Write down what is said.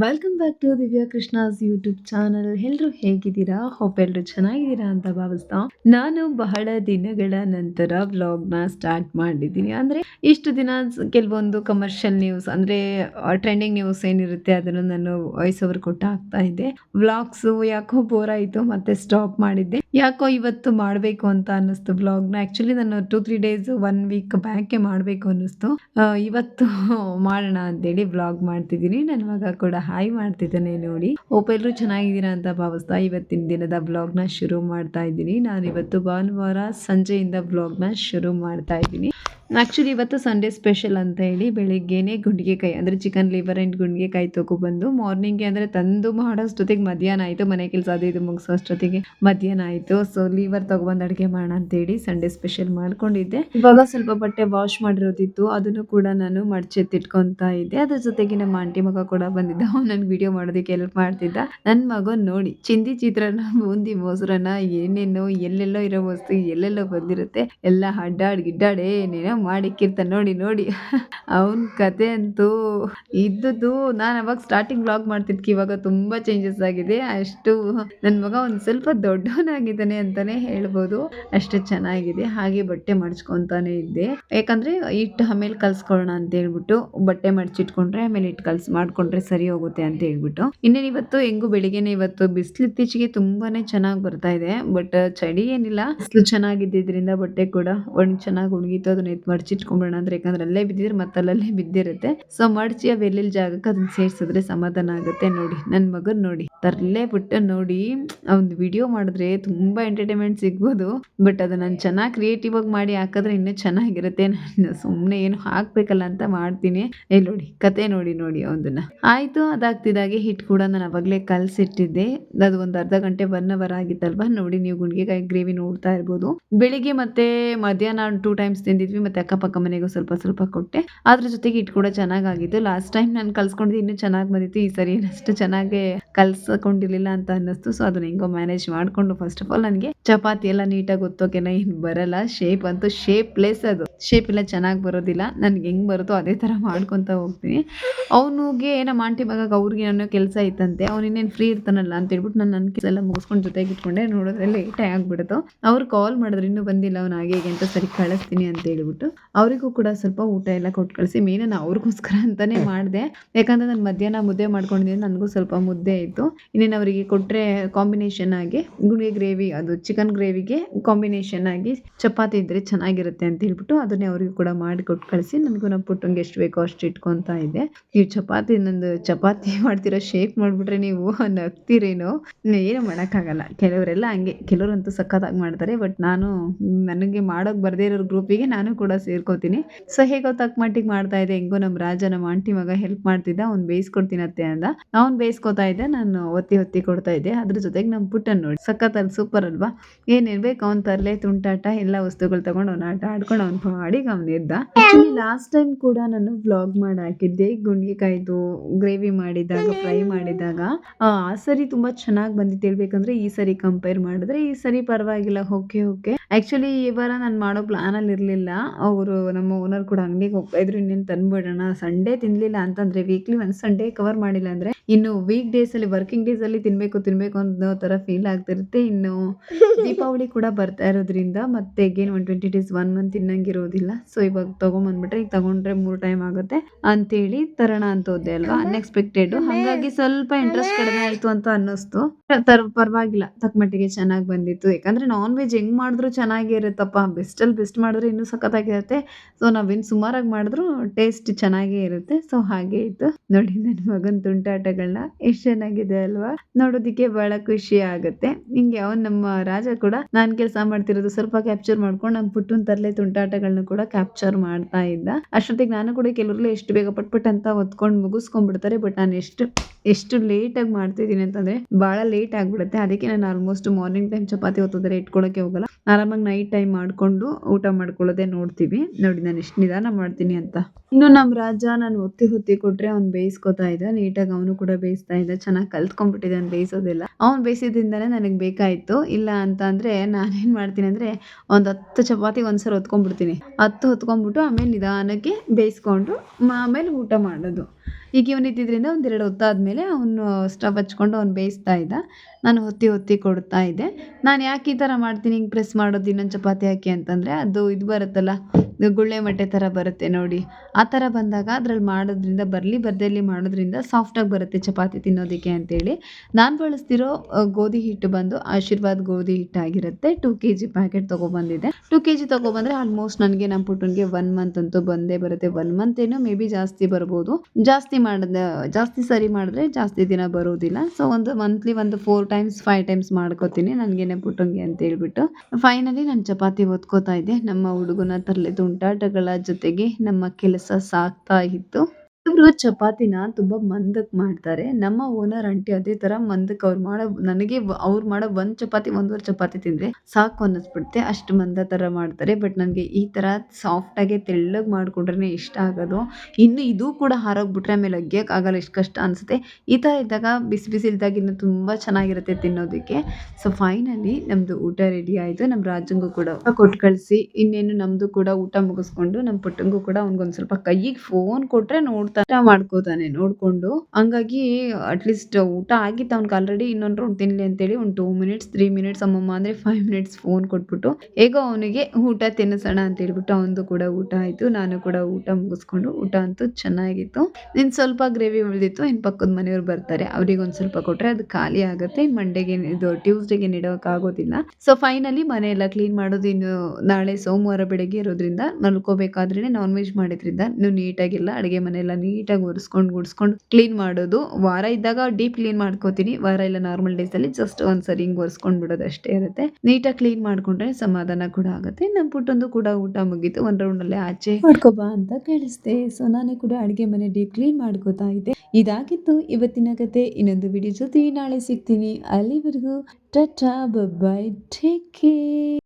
Welcome back to Divya Krishna's YouTube channel ಎಲ್ಲರೂ ಹೇಗಿದ್ದೀರಾ? Hope ಎಲ್ಲರೂ ಚೆನ್ನಾಗಿದ್ದೀರಾ ಅಂತ ಭಾವಿಸ್ತಾ. ನಾನು ಬಹಳ ದಿನಗಳ ನಂತರ ವ್ಲಾಗ್ನ ಸ್ಟಾರ್ಟ್ ಮಾಡಿದ್ದೀನಿ. ಅಂದರೆ ಇಷ್ಟು ದಿನ ಕೆಲವೊಂದು ಕಮರ್ಷಿಯಲ್ ನ್ಯೂಸ್ ಅಂದರೆ ಟ್ರೆಂಡಿಂಗ್ ನ್ಯೂಸ್ ಏನಿರುತ್ತೆ ಅದನ್ನು ನಾನು ವಾಯ್ಸ್ ಓವರ್ ಕೊಟ್ಟು ಹಾಕ್ತಾ ಇದ್ದೆ. ವ್ಲಾಗ್ಸು ಯಾಕೋ ಬೋರ್ ಆಯಿತು, ಮತ್ತೆ ಸ್ಟಾಪ್ ಮಾಡಿದ್ದೆ. ಯಾಕೋ ಇವತ್ತು ಮಾಡಬೇಕು ಅಂತ ಅನ್ನಿಸ್ತು ವ್ಲಾಗ್ನ ಆ್ಯಕ್ಚುಲಿ ನಾನು two three days one week ಬ್ಯಾಕೆ ಮಾಡಬೇಕು ಅನ್ನಿಸ್ತು. ಇವತ್ತು ಮಾಡೋಣ ಅಂತೇಳಿ ಬ್ಲಾಗ್ ಮಾಡ್ತಿದ್ದೀನಿ. ನನ್ನ ಮಗ ಕೂಡ ಹಾಯ್ ಮಾಡ್ತಿದ್ದಾನೆ ನೋಡಿ. ಎಲ್ಲರೂ ಚೆನ್ನಾಗಿದ್ದೀರಾ ಅಂತ ಭಾವಿಸ್ತಾ ಇವತ್ತಿನ ದಿನದ ವ್ಲಾಗ್ನ ಶುರು ಮಾಡ್ತಾ ಇದ್ದೀನಿ. ನಾನು ಇವತ್ತು ಭಾನುವಾರ ಸಂಜೆಯಿಂದ ವ್ಲಾಗ್ನ ಶುರು ಮಾಡ್ತಾ ಇದ್ದೀನಿ. ಆ್ಯಕ್ಚುಲಿ ಇವತ್ತು ಸಂಡೇ ಸ್ಪೆಷಲ್ ಅಂತ ಹೇಳಿ ಬೆಳಿಗ್ಗೆನೇ ಗುಂಡಿಗೆಕಾಯಿ ಅಂದರೆ ಚಿಕನ್ ಲಿವರ್ ಆ್ಯಂಡ್ ಗುಂಡಿಗೆಕಾಯಿ ತೊಗೊಬಂದು ಮಾರ್ನಿಂಗ್ಗೆ ಅಂದರೆ ತಂದು ಮಾಡೋಷ್ಟೊತ್ತಿಗೆ ಮಧ್ಯಾಹ್ನ ಆಯಿತು, ಮನೆ ಕೆಲಸ ಅದು ಇದು ಮುಗಿಸೋಷ್ಟೊತ್ತಿಗೆ ಮಧ್ಯಾಹ್ನ ಆಯಿತು. ಸೊ ಲಿವರ್ ತೊಗೊಬಂದು ಅಡುಗೆ ಮಾಡೋಣ ಅಂತೇಳಿ ಸಂಡೇ ಸ್ಪೆಷಲ್ ಮಾಡ್ಕೊಂಡಿದ್ದೆ. ಇವಾಗ ಸ್ವಲ್ಪ ಬಟ್ಟೆ ವಾಶ್ ಮಾಡಿರೋದಿತ್ತು, ಅದನ್ನು ಕೂಡ ನಾನು ಮಡ್ಚೆತ್ತಿಟ್ಕೊತಾ ಇದ್ದೆ. ಅದ್ರ ಜೊತೆಗೆ ನಮ್ಮ ಆಂಟಿ ಮಗ ಕೂಡ ಬಂದಿದ್ದ, ಅವ್ನು ನನಗೆ ವಿಡಿಯೋ ಮಾಡೋದಕ್ಕೆ ಹೆಲ್ಪ್ ಮಾಡ್ತಿದ್ದ. ನನ್ನ ಮಗ ನೋಡಿ, ಚಿಂದಿ ಚಿತ್ರಾನ್ನ ಬೂಂದಿ ಮೊಸರನ್ನ ಏನೇನೋ, ಎಲ್ಲೆಲ್ಲೋ ಇರೋ ವಸ್ತು, ಎಲ್ಲೆಲ್ಲೋ ಬಂದಿರುತ್ತೆ. ಎಲ್ಲ ಅಡ್ಡಾಡ್ ಗಿಡ್ಡಾಡ್ ಏನೇನೋ ಮಾಡಿಕ್ಕಿರ್ತಾನೆ ನೋಡಿ ನೋಡಿ. ಅವನ ಕತೆ ಅಂತೂ ಇದ್ದದ್ದು ನಾನು ಅವಾಗ ಸ್ಟಾರ್ಟಿಂಗ್ ಬ್ಲಾಗ್ ಮಾಡ್ತಿದ್ಕೆ, ಇವಾಗ ತುಂಬ ಚೇಂಜಸ್ ಆಗಿದೆ. ಅಷ್ಟು ನನ್ನ ಮಗ ಒಂದು ಸ್ವಲ್ಪ ದೊಡ್ಡವನಾಗಿದ್ದಾನೆ ಅಂತಾನೆ ಹೇಳ್ಬೋದು. ಅಷ್ಟು ಚೆನ್ನಾಗಿದೆ, ಹಾಗೆ ಬಟ್ಟೆ ಮಡ್ಚ್ಕೊತಾನೆ ಇದ್ದೆ. ಯಾಕಂದ್ರೆ ಹಿಟ್ಟು ಆಮೇಲೆ ಕಲ್ಸ್ಕೊಳ್ಳೋಣ ಅಂತ ಹೇಳ್ಬಿಟ್ಟು ಬಟ್ಟೆ ಮಡ್ಚಿಟ್ಕೊಂಡ್ರೆ ಆಮೇಲೆ ಇಟ್ಟು ಕಲ್ಸ್ ಮಾಡ್ಕೊಂಡ್ರೆ ಸರಿ ಹೋಗುತ್ತೆ ಅಂತ ಹೇಳ್ಬಿಟ್ಟು. ಇನ್ನೇನು ಇವತ್ತು, ಹೆಂಗು ಬೆಳಿಗ್ಗೆನೆ ಇವತ್ತು ಬಿಸಿಲು ಇತ್ತೀಚೆಗೆ ತುಂಬಾನೇ ಚೆನ್ನಾಗಿ ಬರ್ತಾ ಇದೆ, ಬಟ್ ಚಳಿ ಏನಿಲ್ಲ. ಬಿಸಿಲು ಚೆನ್ನಾಗಿದ್ದರಿಂದ ಬಟ್ಟೆ ಕೂಡ ಒಣ ಚೆನ್ನಾಗಿ ಉಣಗಿತ್ತು ಅದನ್ನ ಮಡ್ಚಿಟ್ಕೊಂಡ್ಬಿಡೋಣ ಅಂದ್ರೆ ಯಾಕಂದ್ರೆ ಅಲ್ಲೇ ಬಿದ್ದಿದ್ರೆ ಮತ್ತೆ ಅಲ್ಲಲ್ಲೇ ಬಿದ್ದಿರುತ್ತೆ. ಸೊ ಮಡ್ಚಿ ಅವ್ ಎಲ್ಲೆಲ್ಲಿ ಜಾಗಕ್ಕೆ ಅದನ್ನ ಸೇರ್ಸಿದ್ರೆ ಸಮಾಧಾನ ಆಗುತ್ತೆ ನೋಡಿ ನನ್ನ ಮಗನ್ ನೋಡಿ. ತರ್ಲೇ ಬಿಟ್ಟು ನೋಡಿ ಒಂದು ವಿಡಿಯೋ ಮಾಡಿದ್ರೆ ತುಂಬಾ ಎಂಟರ್ಟೈನ್ಮೆಂಟ್ ಸಿಗ್ಬೋದು. ಬಟ್ ಅದು ನಾನು ಚೆನ್ನಾಗಿ ಕ್ರಿಯೇಟಿವ್ ಆಗಿ ಮಾಡಿ ಹಾಕಿದ್ರೆ ಇನ್ನೂ ಚೆನ್ನಾಗಿರುತ್ತೆ. ನಾನು ಸುಮ್ಮನೆ ಏನು ಹಾಕ್ಬೇಕಲ್ಲ ಅಂತ ಮಾಡ್ತೀನಿ. ಏ ನೋಡಿ, ಕತೆ ನೋಡಿ ನೋಡಿ ಅವನ್ನ ಆಯ್ತು ಅದಾಗ್ತಿದಾಗೆ ಹಿಟ್ ಕೂಡ ನಾನು ಅವಾಗಲೇ ಕಲಸಿಟ್ಟಿದ್ದೆ. ಅದು ಒಂದು ಅರ್ಧ ಗಂಟೆ ಒನ್ ಅವರ್ ಆಗಿತ್ತಲ್ವಾ? ನೋಡಿ ನೀವು ಗುಂಡಿಗೆಕಾಯಿ ಗ್ರೇವಿ ನೋಡ್ತಾ ಇರ್ಬೋದು. ಬೆಳಿಗ್ಗೆ ಮತ್ತೆ ಮಧ್ಯಾಹ್ನ ಟೂ ಟೈಮ್ಸ್ ತಿಂದಿದ್ವಿ. ಅಕ್ಕಪಕ್ಕ ಮನೆಗೂ ಸ್ವಲ್ಪ ಸ್ವಲ್ಪ ಕೊಟ್ಟೆ. ಅದ್ರ ಜೊತೆಗೆ ಇಟ್ ಕೂಡ ಚೆನ್ನಾಗಾಗಿತ್ತು. ಲಾಸ್ಟ್ ಟೈಮ್ ನಾನು ಕಲ್ಸ್ಕೊಂಡಿದ್ದು ಇನ್ನೂ ಚೆನ್ನಾಗಿ ಬಂದಿತ್ತು. ಈ ಸರಿ ಅಷ್ಟು ಚೆನ್ನಾಗಿ ಕಲ್ಸ್ಕೊಂಡಿರ್ಲಿಲ್ಲ ಅಂತ ಅನ್ನಿಸ್ತು. ಸೊ ಅದನ್ನ ಹೆಂಗೋ ಮ್ಯಾನೇಜ್ ಮಾಡಿಕೊಂಡು ಫಸ್ಟ್ ಆಫ್ ಆಲ್ ನನಗೆ ಚಪಾತಿ ಎಲ್ಲ ನೀಟಾಗಿ ಒತ್ತೋಕೆನ ಏನು ಬರಲ್ಲ. ಶೇಪ್ ಅಂತೂ ಶೇಪ್ ಪ್ಲೇಸ್ ಅದು. ಶೇಪ್ ಎಲ್ಲ ಚೆನ್ನಾಗಿ ಬರೋದಿಲ್ಲ. ನನಗೆ ಹೆಂಗೆ ಬರುತ್ತೋ ಅದೇ ಥರ ಮಾಡ್ಕೊತ ಹೋಗ್ತೀನಿ. ಅವನಿಗೆ ಏನೋ ಆಂಟಿ ಮಗ ಅವ್ರಿಗೆ ಅನ್ನೋ ಕೆಲಸ ಇತ್ತಂತೆ. ಅವ್ನು ಇನ್ನೇನು ಫ್ರೀ ಇರ್ತಾನಲ್ಲ ಅಂತ ಹೇಳ್ಬಿಟ್ಟು ನಾನು ನನ್ನ ಕೆಲಸ ಎಲ್ಲ ಮುಗಿಸ್ಕೊಂಡು ಜೊತೆಗೆ ಇಟ್ಕೊಂಡೆ ನೋಡಿದ್ರೆ ಲೇಟೇ ಆಗಿಬಿಡ್ತು ಅವ್ರು ಕಾಲ್ ಮಾಡಿದ್ರೆ. ಇನ್ನೂ ಬಂದಿಲ್ಲ. ಅವ್ನು ಹೀಗೆ ಅಂತ ಸರಿ ಕಳಿಸ್ತೀನಿ ಅಂತ ಹೇಳ್ಬಿಟ್ಟು. ಅವರಿಗೂ ಕೂಡ ಸ್ವಲ್ಪ ಊಟ ಎಲ್ಲ ಕೊಟ್ಟು ಕಳಿಸಿ. ಮೇನ್ ನಾನು ಅವ್ರಿಗೋಸ್ಕರ ಅಂತಲೇ ಮಾಡಿದೆ. ಯಾಕಂದರೆ ನಾನು ಮಧ್ಯಾಹ್ನ ಮುದ್ದೆ ಮಾಡ್ಕೊಂಡಿದ್ದೀನಿ. ನನಗೂ ಸ್ವಲ್ಪ ಮುದ್ದೆ ಇತ್ತು. ಇನ್ನೇನು ಅವರಿಗೆ ಕೊಟ್ಟರೆ ಕಾಂಬಿನೇಷನ್ ಆಗಿ ಗುಳಿಗೆ ಗ್ರೇವಿ ಅದು ಚಿಕನ್ ಗ್ರೇವಿಗೆ ಕಾಂಬಿನೇಷನ್ ಆಗಿ ಚಪಾತಿ ಇದ್ದರೆ ಚೆನ್ನಾಗಿರುತ್ತೆ ಅಂತ ಹೇಳ್ಬಿಟ್ಟು ಅದನ್ನೇ ಅವರಿಗೂ ಕೂಡ ಮಾಡಿ ಕೊಟ್ಟು ಕಳಿಸಿ. ನನಗೂ ನಮ್ಮ ಪುಟ್ಟಂಗೆ ಎಷ್ಟು ಬೇಕೋ ಅಷ್ಟು ಇಟ್ಕೊತಾ ಇದ್ದೆ ನೀವು ಚಪಾತಿ, ನಂದು ಚಪಾತಿ ಮಾಡ್ತಿರೋ ಶೇಕ್ ಮಾಡಿಬಿಟ್ರೆ ನೀವು ನಗ್ತೀರೇನೋ? ಏನು ಮಾಡೋಕ್ಕಾಗಲ್ಲ. ಕೆಲವರೆಲ್ಲ ಹಂಗೆ. ಕೆಲವರಂತೂ ಸಖತ್ತಾಗಿ ಮಾಡ್ತಾರೆ. ಬಟ್ ನಾನು ನನಗೆ ಮಾಡೋಕ್ಕೆ ಬರದೇ ಇರೋ ಗ್ರೂಪಿಗೆ ನಾನು ಕೂಡ ಸೇರ್ಕೋತೀನಿ. ಸೊ ಹೇಗೋ ತಕ್ಕ ಮಟ್ಟಿಗೆ ಮಾಡ್ತಾ ಇದ್ದೆ ಹೆಂಗೋ ನಮ್ಮ ರಾಜ, ನಮ್ಮ ಆಂಟಿ ಮಗ ಹೆಲ್ಪ್ ಮಾಡ್ತಿದ್ದ. ಅವ್ನು ಬೇಯಿಸ್ಕೊಡ್ತೀನತ್ತೆ ಅಂತ ಅವ್ನು ಬೇಯಿಸ್ಕೊತಾ ಇದ್ದೆ ನಾನು ಒತ್ತಿ ಹೊತ್ತಿ ಕೊಡ್ತಾ ಇದ್ದೆ. ಅದ್ರ ಜೊತೆಗೆ ನಮ್ಮ ಪುಟ್ಟನ್ ನೋಡಿ. ಸಖತ್ತಲ್ಲಿ ಸೂಪರ್ ಅಲ್ವಾ? ಏನ್ ಬೇಕು ಅವ್ನು ತರಲೆ ತುಂಟಾಟ, ಎಲ್ಲ ವಸ್ತುಗಳು ತಗೊಂಡು ಅವ್ನು ಆಟ ಆಡ್ಕೊಂಡು ಅವ್ನು ಮಾಡಿ ಅವ್ನು ಎದ್ದ. ಲಾಸ್ಟ್ ಟೈಮ್ ಕೂಡ ನಾನು ವ್ಲಾಗ್ ಮಾಡಿ ಹಾಕಿದ್ದೆ. ಗುಂಡಿಗೆಕಾಯ್ದು ಗ್ರೇವಿ ಮಾಡಿದಾಗ ಫ್ರೈ ಮಾಡಿದಾಗ. ಆ ಆ ಸರಿ ತುಂಬಾ ಚೆನ್ನಾಗಿ ಬಂದಿತ್ತು. ಹೇಳ್ಬೇಕಂದ್ರೆ ಈ ಸರಿ ಕಂಪೇರ್ ಮಾಡಿದ್ರೆ ಈ ಸರಿ ಪರವಾಗಿಲ್ಲ. Okay okay. ಆಕ್ಚುಲಿ ಈ ವಾರ ನಾನು ಮಾಡೋ ಪ್ಲಾನ್ ಅಲ್ಲಿ ಇರಲಿಲ್ಲ ಅವರು ನಮ್ಮ ಓನರ್ ಕೂಡ ಅಂಗಡಿಗೆ ಹೋಗ್ತಾ ಇದ್ರು ಇನ್ನೇನು ತಂದ್ಬಿಡೋಣ? ಸಂಡೇ ತಿನ್ಲಿಲ್ಲ ಅಂತಂದ್ರೆ ವೀಕ್ಲಿ ಒಂದು ಸಂಡೇ ಕವರ್ ಮಾಡಿಲ್ಲ ಅಂದ್ರೆ ಇನ್ನು ವೀಕ್ ಡೇಸ್ ಅಲ್ಲಿ ವರ್ಕಿಂಗ್ ಡೇಸ್ ಅಲ್ಲಿ ತಿನ್ಬೇಕು ತಿನ್ಬೇಕು ಅನ್ನೋ ತರ ಫೀಲ್ ಆಗ್ತಿರುತ್ತೆ. ಇನ್ನು ದೀಪಾವಳಿ ಕೂಡ ಬರ್ತಾ ಇರೋದ್ರಿಂದ ಮತ್ತೆ again one twenty days one month ತಿನ್ನಂಗಿರೋದಿಲ್ಲ so ಇವಾಗ ತಗೊಂಬಂದ್ಬಿಟ್ರೆ ಈಗ ತಗೊಂಡ್ರೆ ಮೂರು ಟೈಮ್ ಆಗುತ್ತೆ ಅಂತೇಳಿ ತರೋಣ ಅಂತ ಹೋದೆ ಅಲ್ವಾ? ಅನ್ಎಕ್ಸ್ಪೆಕ್ಟೆಡ್ ಹಾಗಾಗಿ ಸ್ವಲ್ಪ ಇಂಟ್ರೆಸ್ಟ್ ಕಡಿಮೆ ಆಯ್ತು ಅಂತ ಅನ್ನಿಸ್ತು. ತರ ಪರವಾಗಿಲ್ಲ ತಕ್ಕಮಟ್ಟಿಗೆ ಚೆನ್ನಾಗಿ ಬಂದಿತ್ತು. ಯಾಕಂದ್ರೆ ನಾನ್ ವೆಜ್ ಹೆಂಗ್ ಮಾಡಿದ್ರು ಚೆನ್ನಾಗಿರುತ್ತಪ್ಪ ಬೆಸ್ಟ್ ಅಲ್ಲಿ ಬೆಸ್ಟ್ ಮಾಡಿದ್ರೆ ಇನ್ನೂ ಸಖತ್ತಾಗಿರುತ್ತೆ ಸೊ ನಾವೇನು ಸುಮಾರಾಗಿ ಮಾಡಿದ್ರು ಟೇಸ್ಟ್ ಚೆನ್ನಾಗೇ ಇರುತ್ತೆ. ಸೊ ಹಾಗೆ ಇತ್ತು. ನೋಡಿ, ನನ್ನ ಮಗನ ತುಂಟಾಟಗಳನ್ನ ಎಷ್ಟು ಚೆನ್ನಾಗಿದೆ ಅಲ್ವಾ? ನೋಡೋದಕ್ಕೆ ಬಹಳ ಖುಷಿ ಆಗುತ್ತೆ. ಹಿಂಗೆ ಅವ್ನು ನಮ್ಮ ರಾಜ ಕೂಡ ನಾನು ಕೆಲಸ ಮಾಡ್ತಿರೋದು ಸ್ವಲ್ಪ ಕ್ಯಾಪ್ಚರ್ ಮಾಡ್ಕೊಂಡು ನಮ್ಮ ಪುಟ್ಟನ್ ತರಲೆ ತುಂಟಾಟಗಳನ್ನ ಕೂಡ ಕ್ಯಾಪ್ಚರ್ ಮಾಡ್ತಾ ಇದ್ದ. ಅಷ್ಟೊತ್ತಿಗೆ ನಾನು ಕೂಡ ಕೆಲವ್ರಲ್ಲಿ ಎಷ್ಟು ಬೇಗ ಪಟ್ ಪಟ್ ಅಂತ ಹೊತ್ಕೊಂಡು ಮುಗಿಸ್ಕೊಂಡ್ಬಿಡ್ತಾರೆ ಬಟ್ ನಾನು ಎಷ್ಟು ಎಷ್ಟು ಲೇಟಾಗಿ ಮಾಡ್ತಿದ್ದೀನಿ ಅಂತಂದ್ರೆ ಭಾಳ ಲೇಟ್ ಆಗಿಬಿಡುತ್ತೆ. ಅದಕ್ಕೆ ನಾನು ಆಲ್ಮೋಸ್ಟ್ ಮಾರ್ನಿಂಗ್ ಟೈಮ್ ಚಪಾತಿ ಹೊತ್ತಿದ್ರೆ ಇಟ್ಕೊಳಕ್ಕೆ ಹೋಗಲ್ಲ. ಆರಾಮಾಗಿ ನೈಟ್ ಟೈಮ್ ಮಾಡಿಕೊಂಡು ಊಟ ಮಾಡ್ಕೊಳ್ಳೋದೇ ನೋಡ್ತೀವಿ. ನೋಡಿ ನಾನು ಎಷ್ಟು ನಿಧಾನ ಮಾಡ್ತೀನಿ ಅಂತ. ಇನ್ನು ನಮ್ಮ ರಾಜ ನಾನು ಒತ್ತಿ ಹೊತ್ತಿ ಕೊಟ್ರೆ ಅವ್ನು ಬೇಯಿಸ್ಕೊತಾ ಇದ್ದ. ನೀಟಾಗಿ ಅವನು ಕೂಡ ಬೇಯಿಸ್ತಾ ಇದ್ದ. ಚೆನ್ನಾಗಿ ಕಲ್ತ್ಕೊಂಡ್ಬಿಟ್ಟಿದೆ ಅವ್ನು ಬೇಯಿಸೋದಿಲ್ಲ. ಅವ್ನು ಬೇಯಿಸಿದ್ರಿಂದಾನೆ ನನಗೆ ಬೇಕಾಯಿತು. ಇಲ್ಲ ಅಂತ ಅಂದರೆ ನಾನೇನು ಮಾಡ್ತೀನಿ ಅಂದರೆ ಒಂದು ಹತ್ತು ಚಪಾತಿ ಒಂದ್ಸರಿ ಹೊತ್ಕೊಂಡ್ಬಿಡ್ತೀನಿ. ಹತ್ತು ಹೊತ್ಕೊಂಡ್ಬಿಟ್ಟು ಆಮೇಲೆ ನಿಧಾನಕ್ಕೆ ಬೇಯಿಸ್ಕೊಂಡು ಆಮೇಲೆ ಊಟ ಮಾಡೋದು. ಈಗ ಇವನು ಇದ್ದಿದ್ದರಿಂದ ಒಂದೆರಡು ಹೊತ್ತಾದ್ಮೇಲೆ ಅವನು ಸ್ಟವ್ ಹಚ್ಕೊಂಡು ಅವ್ನು ಬೇಯಿಸ್ತಾ ಇದ್ದ. ನಾನು ಹೊತ್ತಿ ಹೊತ್ತಿ ಕೊಡ್ತಾ ಇದ್ದೆ. ನಾನು ಯಾಕೆ ಈ ಥರ ಮಾಡ್ತೀನಿ? ಹಿಂಗೆ ಪ್ರೆಸ್ ಮಾಡೋದು, ಇನ್ನೊಂದು ಚಪಾತಿ ಹಾಕಿ ಅಂತಂದರೆ ಅದು ಇದು ಬರುತ್ತಲ್ಲ ಗುಳ್ಳೆ ಮಟ್ಟೆ ಥರ ಬರುತ್ತೆ ನೋಡಿ. ಆ ಥರ ಬಂದಾಗ ಅದ್ರಲ್ಲಿ ಮಾಡೋದ್ರಿಂದ, ಬರಲಿ ಬರ್ದಲ್ಲಿ ಮಾಡೋದ್ರಿಂದ ಸಾಫ್ಟಾಗಿ ಬರುತ್ತೆ ಚಪಾತಿ ತಿನ್ನೋದಕ್ಕೆ ಅಂತೇಳಿ. ನಾನು ಬಳಸ್ತಿರೋ ಗೋಧಿ ಹಿಟ್ಟು ಬಂದು ಆಶೀರ್ವಾದ್ ಗೋಧಿ ಹಿಟ್ಟಾಗಿರುತ್ತೆ ಟೂ ಕೆ ಜಿ ಪ್ಯಾಕೆಟ್ ತೊಗೊಬಂದಿದ್ದೆ. ಟೂ ಕೆ ಜಿ ತೊಗೊಬಂದರೆ ಆಲ್ಮೋಸ್ಟ್ ನನಗೆ ನಮ್ಮ ಪುಟ್ಟನಿಗೆ ಒನ್ ಮಂತ್ ಅಂತೂ ಬಂದೇ ಬರುತ್ತೆ. ಒನ್ ಮಂತ್ ಏನೋ ಮೇ ಬಿ ಜಾಸ್ತಿ ಬರ್ಬೋದು. ಜಾಸ್ತಿ ಮಾಡಿದ, ಜಾಸ್ತಿ ಸರಿ ಮಾಡಿದ್ರೆ ಜಾಸ್ತಿ ದಿನ ಬರೋದಿಲ್ಲ ಸೊ ಒಂದು ಮಂತ್ಲಿ ಒಂದು ಫೋರ್ ಟೈಮ್ಸ್ ಫೈವ್ ಟೈಮ್ಸ್ ಮಾಡ್ಕೋತೀನಿ ನನಗೇನೆ ಪುಟ್ಟಂಗಿ ಅಂತ ಹೇಳ್ಬಿಟ್ಟು. ಫೈನಲಿ ನಾನು ಚಪಾತಿ ಓದ್ಕೋತಾ ಇದ್ದೆ. ನಮ್ಮ ಹುಡುಗನ ತರಲೆ ತುಂಟಾಟಗಳ ಜೊತೆಗೆ ನಮ್ಮ ಕೆಲಸ ಸಾಗ್ತಾ ಇತ್ತು. ಇವರು ಚಪಾತಿನ ತುಂಬ ಮಂದಕ್ಕೆ ಮಾಡ್ತಾರೆ. ನಮ್ಮ ಓನರ್ ಆಂಟಿ ಅದೇ ಥರ ಮಂದಕ್ಕೆ ಅವ್ರು ಮಾಡೋ, ನನಗೆ ಅವ್ರು ಮಾಡೋ ಒಂದು ಚಪಾತಿ, ಒಂದೂವರೆ ಚಪಾತಿ ತಿಂದರೆ ಸಾಕು ಅನ್ನಿಸ್ಬಿಡುತ್ತೆ. ಅಷ್ಟು ಮಂದ ಥರ ಮಾಡ್ತಾರೆ. ಬಟ್ ನನಗೆ ಈ ಥರ ಸಾಫ್ಟಾಗಿ ತೆಳ್ಳಗೆ ಮಾಡಿಕೊಂಡ್ರೆ ಇಷ್ಟ ಆಗೋದು. ಇನ್ನು ಇದು ಕೂಡ ಹಾರೋಗ್ಬಿಟ್ರೆ ಆಮೇಲೆ ಆಗಲ್ಲ ಎಷ್ಟು ಕಷ್ಟ ಅನಿಸುತ್ತೆ. ಈ ಥರ ಇದ್ದಾಗ ಬಿಸಿ ಬಿಸಿ ಇದ್ದಾಗ ಇನ್ನು ತುಂಬ ಚೆನ್ನಾಗಿರುತ್ತೆ ತಿನ್ನೋದಕ್ಕೆ. ಸೊ ಫೈನಲಿ ನಮ್ಮದು ಊಟ ರೆಡಿ ಆಯಿತು. ನಮ್ಮ ರಾಜಂಗೂ ಕೂಡ ಕೊಟ್ಟು ಕಳಿಸಿ, ಇನ್ನೇನು ನಮ್ಮದು ಕೂಡ ಊಟ ಮುಗಿಸ್ಕೊಂಡು ನಮ್ಮ ಪುಟ್ಟಂಗೂ ಕೂಡ ಅವ್ನಿಗೊಂದು ಸ್ವಲ್ಪ ಕೈಗೆ ಫೋನ್ ಕೊಟ್ಟರೆ ನೋಡ್ತಾ ಊಟ ಮಾಡ್ಕೋತಾನೆ ನೋಡ್ಕೊಂಡು. ಹಂಗಾಗಿ ಅಟ್ಲೀಸ್ಟ್ ಊಟ ಆಗಿತ್ತು ಅವ್ನಿಗೆ ಆಲ್ರೆಡಿ ಇನ್ನೊಂದು ರೌಂಡ್ ತಿನ್ಲಿ ಅಂತೇಳಿ ಒಂದು ಟೂ ಮಿನಿಟ್ಸ್ ತ್ರೀ ಮಿನಿಟ್ಸ್ ಅಮ್ಮಮ್ಮ ಅಂದ್ರೆ ಫೈವ್ ಮಿನಿಟ್ಸ್ ಫೋನ್ ಕೊಟ್ಬಿಟ್ಟು, ಹೇಗೋ ಅವನಿಗೆ ಊಟ ತಿನ್ನಿಸೋಣ ಅಂತ ಹೇಳ್ಬಿಟ್ಟು ಅವನದು ಕೂಡ ಊಟ ಆಯ್ತು. ನಾನು ಕೂಡ ಊಟ ಮುಗಿಸ್ಕೊಂಡು ಊಟ ಅಂತೂ ಚೆನ್ನಾಗಿತ್ತು. ಇನ್ನು ಸ್ವಲ್ಪ ಗ್ರೇವಿ ಉಳಿದಿತ್ತು. ಇನ್ ಪಕ್ಕದ ಮನೆಯವ್ರು ಬರ್ತಾರೆ. ಅವ್ರಿಗೆ ಒಂದು ಸ್ವಲ್ಪ ಕೊಟ್ರೆ ಅದು ಖಾಲಿ ಆಗುತ್ತೆ. ಮಂಡೇಗೆ ಇದು ಟ್ಯೂಸ್ಡೇಗೆ ಆಗೋದಿಲ್ಲ. ಸೊ ಫೈನಲಿ ಮನೆ ಎಲ್ಲ ಕ್ಲೀನ್ ಮಾಡೋದು ಇನ್ನು ನಾಳೆ ಸೋಮವಾರ ಬೆಳಗ್ಗೆ ಇರೋದ್ರಿಂದ ಮಲ್ಕೋಬೇಕಾದ್ರೆ ನಾನ್ ವೆಜ್ ಮಾಡಿದ್ರಿಂದ ಇನ್ನು ನೀಟಾಗಿಲ್ಲ ಅಡುಗೆ ಮನೆ ಎಲ್ಲ ನೀಟಾಗಿ ಒರೆಸ್ಕೊಂಡು, ಗುಡಿಸ್ಕೊಂಡು ಕ್ಲೀನ್ ಮಾಡೋದು. ವಾರ ಇದ್ದಾಗ ಡೀಪ್ ಕ್ಲೀನ್ ಮಾಡ್ಕೋತೀನಿ. ವಾರ ಇಲ್ಲ ನಾರ್ಮಲ್ ಡೇಸಲ್ಲಿ ಜಸ್ಟ್ ಒಂದ್ಸರಿ ಹಿಂಗೆ ಒರೆಸ್ಕೊಂಡು ಬಿಡೋದು ಅಷ್ಟೇ ಇರುತ್ತೆ. ನೀಟಾಗಿ ಕ್ಲೀನ್ ಮಾಡ್ಕೊಂಡ್ರೆ ಸಮಾಧಾನ ಕೂಡ ಆಗುತ್ತೆ. ನಮ್ಮ ಪುಟ್ಟೊಂದು ಕೂಡ ಊಟ ಮುಗೀತು. ಒಂದು ರೌಂಡಲ್ಲೇ ಆಚೆ ಮಾಡ್ಕೊಬಾ ಅಂತ ಕೇಳಿಸ್ದೆ. ಸೊ ನಾನೇ ಕೂಡ ಅಡುಗೆ ಮನೆ ಡೀಪ್ ಕ್ಲೀನ್ ಮಾಡ್ಕೋತಾ ಇದ್ದೆ. ಇದಾಗಿತ್ತು ಇವತ್ತಿನ ಕತೆ. ಇನ್ನೊಂದು ವಿಡಿಯೋ ಜೊತೆ ನಾಳೆ ಸಿಗ್ತೀನಿ. ಅಲ್ಲಿವರೆಗೂ ಟಾ ಬೈ ಟೇಕ್ ಕೇರ್